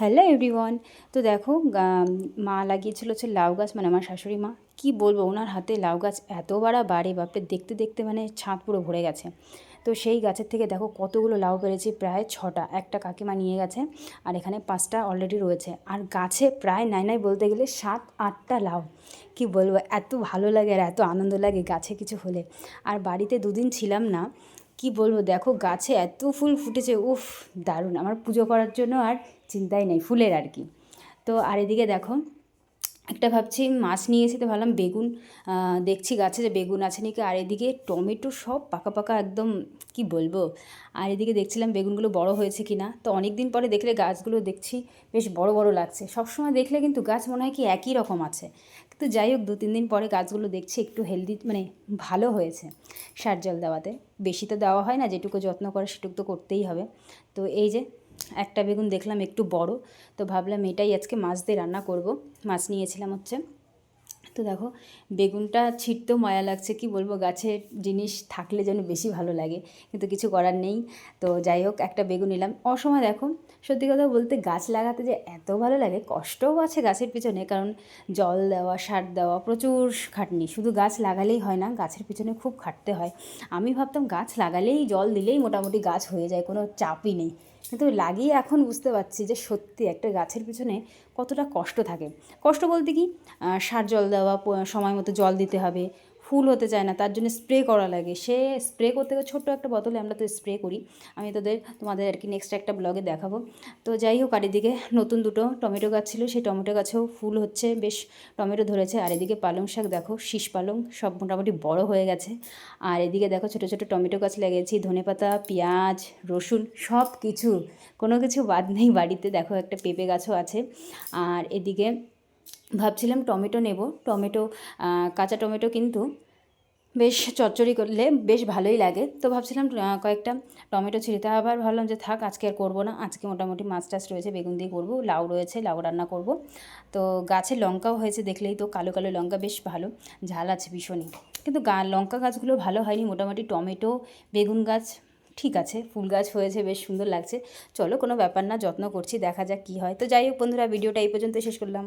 Hello everyone তো দেখো মা লাগিয়েছিল হচ্ছে লাউ গাছ মানে আমার শাশুড়ি মা। কী বলব, ওনার হাতে লাউ গাছ এত বাড়া বাড়ে, বাপরে, দেখতে দেখতে মানে ছাদ পুরো ভরে গেছে। তো সেই গাছের থেকে দেখো কতগুলো লাউ পেরেছি প্রায় ছটা। একটা কাকিমা নিয়ে গেছে, আর এখানে পাঁচটা অলরেডি রয়েছে। আর গাছে প্রায় নাই নাই বলতে গেলে সাত, আটটা লাউ। কি বলব, এত ভালো লাগে আর এত আনন্দ লাগে গাছে কিছু হলে। আর বাড়িতে দুদিন ছিলাম না কি বলব? দেখো গাছে এত ফুল ফুটেছে, উফ, দারুণ। আমার পুজো করার জন্য আর চিন্তাই নেই, ফুলের আর কি। তো আর এদিকে দেখো একটা ভাবছি, মাছ নিয়ে এসে তো ভাবলাম বেগুন দেখছি গাছে যে বেগুন আছে নাকি, আর এদিকে টমেটো সব পাকা পাকা একদম, কি বলব? আর এদিকে দেখছিলাম বেগুনগুলো বড় হয়েছে কি না তো অনেক দিন পরে দেখলে গাছগুলো দেখছি বেশ বড় বড় লাগছে। সবসময় দেখলে কিন্তু গাছ মনে হয় কি একই রকম আছে। কিন্তু যাই হোক দু তিন দিন পরে গাছগুলো দেখছি একটু হেলদি মানে ভালো হয়েছে সার জল দেওয়াতে। বেশি তো দেওয়া হয় না, যেটুকু যত্ন করে সেটুকু তো করতেই হবে। তো এই যে একটা বেগুন দেখলাম একটু বড়, তো ভাবলাম এটাই আজকে মাছ দিয়ে রান্না করব। মাছ নিয়েছিলাম হচ্ছে তো দেখো, বেগুনটা ছিটতেও মায়া লাগছে, কি বলব? গাছের জিনিস থাকলে যেন বেশি ভালো লাগে, কিন্তু কিছু করার নেই। তো যাই হোক, একটা বেগুন নিলাম। অসময় দেখো, সত্যি কথা বলতে গাছ লাগাতে যে এত ভালো লাগে, কষ্টও আছে গাছের পিছনে, কারণ জল দেওয়া, সার দেওয়া প্রচুর খাটনি। শুধু গাছ লাগালেই হয় না, গাছের পিছনে খুব খাটতে হয়। আমি ভাবতাম গাছ লাগালেই জল দিলেই মোটামুটি গাছ হয়ে যায়, কোনো চাপই নেই। কিন্তু লাগিয়ে এখন বুঝতে পারছি যে সত্যি একটা গাছের পিছনে কতটা কষ্ট থাকে। কষ্ট বলতে কি? সার জল দেওয়া সময় মতো জল দিতে হবে। ফুল হতে চায় না, তার জন্য স্প্রে করা লাগে। সে স্প্রে করতে গেলে ছোট্ট একটা বোতলে আমরা তো স্প্রে করি। আমি তোদের, তোমাদের আর কি নেক্সট একটা ব্লগে দেখাবো। তো যাই হোক, আর এদিকে নতুন দুটো টমেটো গাছ ছিল, সেই টমেটো গাছেও ফুল হচ্ছে। বেশ টমেটো ধরেছে। আর এদিকে পালং শাক দেখো, শীষ পালং, সব মোটামুটি বড় হয়ে গেছে। আর এদিকে দেখো ছোটো ছোটো টমেটো গাছ লাগিয়েছি, ধনেপাতা, পেঁয়াজ, রসুন সব কিছু কোনো কিছু বাদ নেই, বাড়িতে দেখো একটা পেঁপে গাছও আছে। আর এদিকে ভাবছিলাম টমেটো নেব। টমেটো কাঁচা টমেটো কিন্তু বেশ চচ্চড়ি করলে বেশ ভালোই লাগে। তো ভাবছিলাম কয়েকটা টমেটো ছিঁড়ে তা আবার ভাবলাম যে থাক, আজকে আর করব না। আজকে মোটামুটি মাছ টাছ রয়েছে, বেগুন দিয়ে করব, লাউ রয়েছে, লাউ রান্না করব। তো গাছে লঙ্কাও হয়েছে দেখলেই তো, কালো কালো লঙ্কা বেশ ভালো, ঝাল আছে ভীষণই। কিন্তু গা, লঙ্কা গাছগুলো ভালো হয়নি, মোটামুটি টমেটো, বেগুন গাছ ঠিক আছে, ফুল গাছ হয়েছে, বেশ সুন্দর লাগছে। চলো কোনো ব্যাপার না, যত্ন করছি, দেখা যাক কী হয়। তো যাই হোক বন্ধুরা, ভিডিওটা এই পর্যন্ত শেষ করলাম।